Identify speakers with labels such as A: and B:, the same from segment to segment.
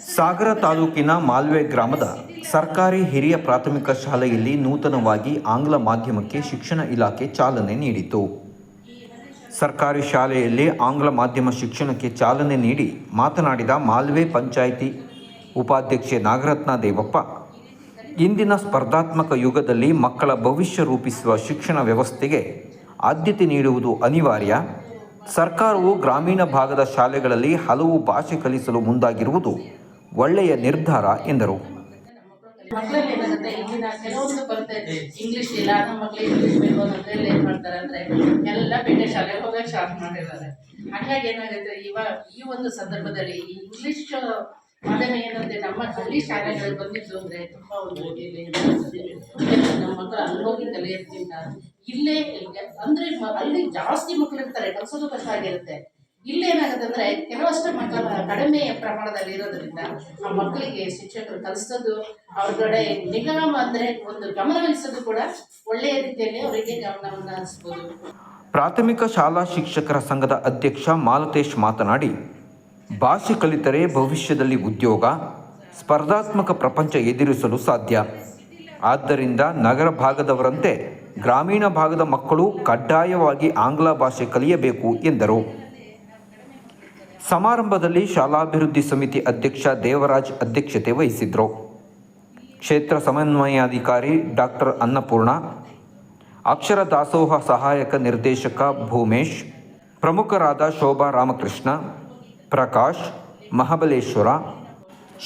A: ಸಾಗರ ತಾಲೂಕಿನ ಮಾಲ್ವೆ ಗ್ರಾಮದ ಸರ್ಕಾರಿ ಹಿರಿಯ ಪ್ರಾಥಮಿಕ ಶಾಲೆಯಲ್ಲಿ ನೂತನವಾಗಿ ಆಂಗ್ಲ ಮಾಧ್ಯಮಕ್ಕೆ ಶಿಕ್ಷಣ ಇಲಾಖೆ ಚಾಲನೆ ನೀಡಿತು ಸರ್ಕಾರಿ ಶಾಲೆಯಲ್ಲಿ ಆಂಗ್ಲ ಮಾಧ್ಯಮ ಶಿಕ್ಷಣಕ್ಕೆ ಚಾಲನೆ ನೀಡಿ ಮಾತನಾಡಿದ ಮಾಲ್ವೆ ಪಂಚಾಯಿತಿ ಉಪಾಧ್ಯಕ್ಷೆ ನಾಗರತ್ನ ದೇವಪ್ಪ, ಇಂದಿನ ಸ್ಪರ್ಧಾತ್ಮಕ ಯುಗದಲ್ಲಿ ಮಕ್ಕಳ ಭವಿಷ್ಯ ರೂಪಿಸುವ ಶಿಕ್ಷಣ ವ್ಯವಸ್ಥೆಗೆ ಆದ್ಯತೆ ನೀಡುವುದು ಅನಿವಾರ್ಯ. ಸರ್ಕಾರವು ಗ್ರಾಮೀಣ ಭಾಗದ ಶಾಲೆಗಳಲ್ಲಿ ಹಲವು ಭಾಷೆ ಕಲಿಸಲು ಮುಂದಾಗಿರುವುದು ಒಳ್ಳೆಯ ನಿರ್ಧಾರ ಎಂದರು.
B: ಮಕ್ಕಳಲ್ಲಿ ಏನಾಗುತ್ತೆ ಇಂದಿನ ಕೆಲವೊಂದು ಕೊರತೆ ಇಂಗ್ಲಿಷ್ ಇಲ್ಲ, ನಮ್ಮ ಮಕ್ಳು ಇಂಗ್ಲಿಷ್ ಬೇಕು ಅಂತ ಏನ್ ಮಾಡ್ತಾರೆ ಅಂದ್ರೆ, ಎಲ್ಲ ಬೇಟೆ ಶಾಲೆ ಹೋಗಕ್ಕೆ ಸ್ಟಾರ್ಟ್ ಮಾಡಿದ್ದಾರೆ. ಹಾಗಾಗಿ ಏನಾಗುತ್ತೆ, ಇವಾಗ ಈ ಒಂದು ಸಂದರ್ಭದಲ್ಲಿ ಇಂಗ್ಲಿಷ್ ಮಾಧ್ಯಮ ಏನಂದ್ರೆ ನಮ್ಮ ಹಳ್ಳಿ ಶಾಲೆಗಳು ಬಂದಿದ್ದು ಅಂದ್ರೆ ತುಂಬಾ ಒಂದು ನಮ್ಮ ಮಕ್ಕಳು ಅಲ್ಲಿ ಹೋಗಿ ಕಲಿಯೋದ್ರಿಂದ ಇಲ್ಲೇ, ಅಂದ್ರೆ ಅಲ್ಲಿ ಜಾಸ್ತಿ ಮಕ್ಕಳು ಇರ್ತಾರೆ, ಕಲ್ಸೋದು ಕಷ್ಟ ಆಗಿರುತ್ತೆ. ಇಲ್ಲೇನಾಗುತ್ತೆ ಅಂದ್ರೆ ಕೆಲವಷ್ಟು ಮಕ್ಕಳ ಕಡಿಮೆ ಪ್ರಮಾಣದಲ್ಲಿ ಇರೋದ್ರಿಂದ ಆ ಮಕ್ಕಳಿಗೆ ಶಿಕ್ಷಕರು ಕಲಿಸೋದು, ಅವ್ರ ಕಡೆ ನಿಗಮ ಅಂದ್ರೆ ಒಂದು ಗಮನ ವಹಿಸೋದು ಕೂಡ ಒಳ್ಳೆಯ ರೀತಿಯಲ್ಲಿ ಅವರಿಗೆ ಗಮನವನ್ನು ಹರಿಸ್ಬೋದು.
A: ಪ್ರಾಥಮಿಕ ಶಾಲಾ ಶಿಕ್ಷಕರ ಸಂಘದ ಅಧ್ಯಕ್ಷ ಮಾಲತೇಶ್ ಮಾತನಾಡಿ, ಭಾಷೆ ಕಲಿತರೆ ಭವಿಷ್ಯದಲ್ಲಿ ಉದ್ಯೋಗ, ಸ್ಪರ್ಧಾತ್ಮಕ ಪ್ರಪಂಚ ಎದುರಿಸಲು ಸಾಧ್ಯ. ಆದ್ದರಿಂದ ನಗರ ಭಾಗದವರಂತೆ ಗ್ರಾಮೀಣ ಭಾಗದ ಮಕ್ಕಳು ಕಡ್ಡಾಯವಾಗಿ ಆಂಗ್ಲ ಭಾಷೆ ಕಲಿಯಬೇಕು ಎಂದರು. ಸಮಾರಂಭದಲ್ಲಿ ಶಾಲಾಭಿವೃದ್ಧಿ ಸಮಿತಿ ಅಧ್ಯಕ್ಷ ದೇವರಾಜ್ ಅಧ್ಯಕ್ಷತೆ ವಹಿಸಿದ್ರು ಕ್ಷೇತ್ರ ಸಮನ್ವಯಾಧಿಕಾರಿ ಡಾಕ್ಟರ್ ಅನ್ನಪೂರ್ಣ, ಅಕ್ಷರ ದಾಸೋಹ ಸಹಾಯಕ ನಿರ್ದೇಶಕ ಭೂಮೇಶ್, ಪ್ರಮುಖರಾದ ಶೋಭಾ ರಾಮಕೃಷ್ಣ, ಪ್ರಕಾಶ್, ಮಹಾಬಲೇಶ್ವರ,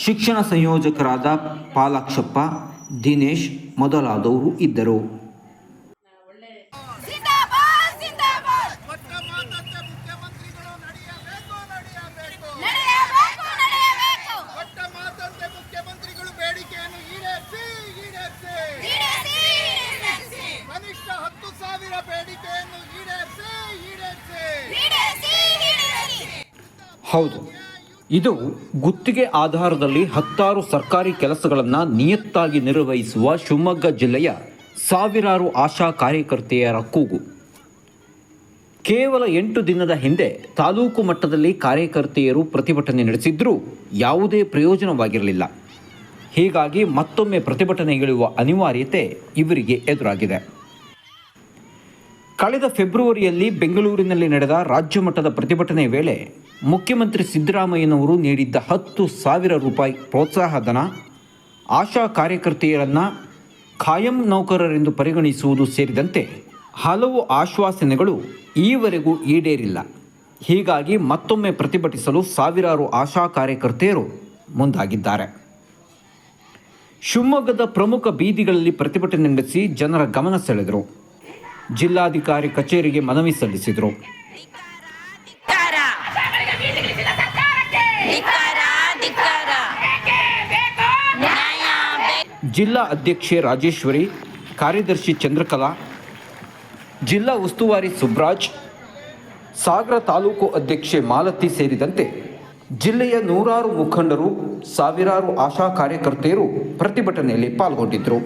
A: ಶಿಕ್ಷಣ ಸಂಯೋಜಕರಾದ ಪಾಲಾಕ್ಷಪ್ಪ, ದಿನೇಶ್ ಮೊದಲಾದವರು ಇದ್ದರು.
C: ಸಾವಿರ ಬೇಡಿಕೆಯನ್ನು ಈಡೇರಿಸಿ ಈಡೇರಿಸಿ.
A: ಹೌದು. ಇದು ಗುತ್ತಿಗೆ ಆಧಾರದಲ್ಲಿ ಹತ್ತಾರು ಸರ್ಕಾರಿ ಕೆಲಸಗಳನ್ನು ನಿಯತ್ತಾಗಿ ನಿರ್ವಹಿಸುವ ಶಿವಮೊಗ್ಗ ಜಿಲ್ಲೆಯ ಸಾವಿರಾರು ಆಶಾ ಕಾರ್ಯಕರ್ತೆಯರ ಕೂಗು ಕೇವಲ ಎಂಟು ದಿನದ ಹಿಂದೆ ತಾಲೂಕು ಮಟ್ಟದಲ್ಲಿ ಕಾರ್ಯಕರ್ತೆಯರು ಪ್ರತಿಭಟನೆ ನಡೆಸಿದ್ರೂ ಯಾವುದೇ ಪ್ರಯೋಜನವಾಗಿರಲಿಲ್ಲ. ಹೀಗಾಗಿ ಮತ್ತೊಮ್ಮೆ ಪ್ರತಿಭಟನೆಗಿಳಿಯುವ ಅನಿವಾರ್ಯತೆ ಇವರಿಗೆ ಎದುರಾಗಿದೆ. ಕಳೆದ ಫೆಬ್ರವರಿಯಲ್ಲಿ ಬೆಂಗಳೂರಿನಲ್ಲಿ ನಡೆದ ರಾಜ್ಯ ಮಟ್ಟದ ಪ್ರತಿಭಟನೆ ವೇಳೆ ಮುಖ್ಯಮಂತ್ರಿ ಸಿದ್ದರಾಮಯ್ಯನವರು ನೀಡಿದ್ದ ಹತ್ತು ಸಾವಿರ ರೂಪಾಯಿ ಪ್ರೋತ್ಸಾಹ ಧನ ಆಶಾ ಕಾರ್ಯಕರ್ತೆಯರನ್ನು ಖಾಯಂ ನೌಕರರೆಂದು ಪರಿಗಣಿಸುವುದು ಸೇರಿದಂತೆ ಹಲವು ಆಶ್ವಾಸನೆಗಳು ಈವರೆಗೂ ಈಡೇರಿಲ್ಲ. ಹೀಗಾಗಿ ಮತ್ತೊಮ್ಮೆ ಪ್ರತಿಭಟಿಸಲು ಸಾವಿರಾರು ಆಶಾ ಕಾರ್ಯಕರ್ತೆಯರು ಮುಂದಾಗಿದ್ದಾರೆ. ಶಿವಮೊಗ್ಗದ ಪ್ರಮುಖ ಬೀದಿಗಳಲ್ಲಿ ಪ್ರತಿಭಟನೆ ನಡೆಸಿ ಜನರ ಗಮನ ಸೆಳೆದರು. ಜಿಲ್ಲಾಧಿಕಾರಿ ಕಚೇರಿಗೆ ಮನವಿ ಸಲ್ಲಿಸಿದರು. ಜಿಲ್ಲಾ ಅಧ್ಯಕ್ಷೆ ರಾಜೇಶ್ವರಿ ಕಾರ್ಯದರ್ಶಿ ಚಂದ್ರಕಲಾ ಜಿಲ್ಲಾ ಉಸ್ತುವಾರಿ ಸುಬ್ರಾಜ್ ಸಾಗರ ತಾಲೂಕು ಅಧ್ಯಕ್ಷೆ ಮಾಲತಿ ಸೇರಿದಂತೆ ಜಿಲ್ಲೆಯ ನೂರಾರು ಮುಖಂಡರು ಸಾವಿರಾರು ಆಶಾ ಕಾರ್ಯಕರ್ತೆಯರು ಪ್ರತಿಭಟನೆಯಲ್ಲಿ ಪಾಲ್ಗೊಂಡಿದ್ದರು.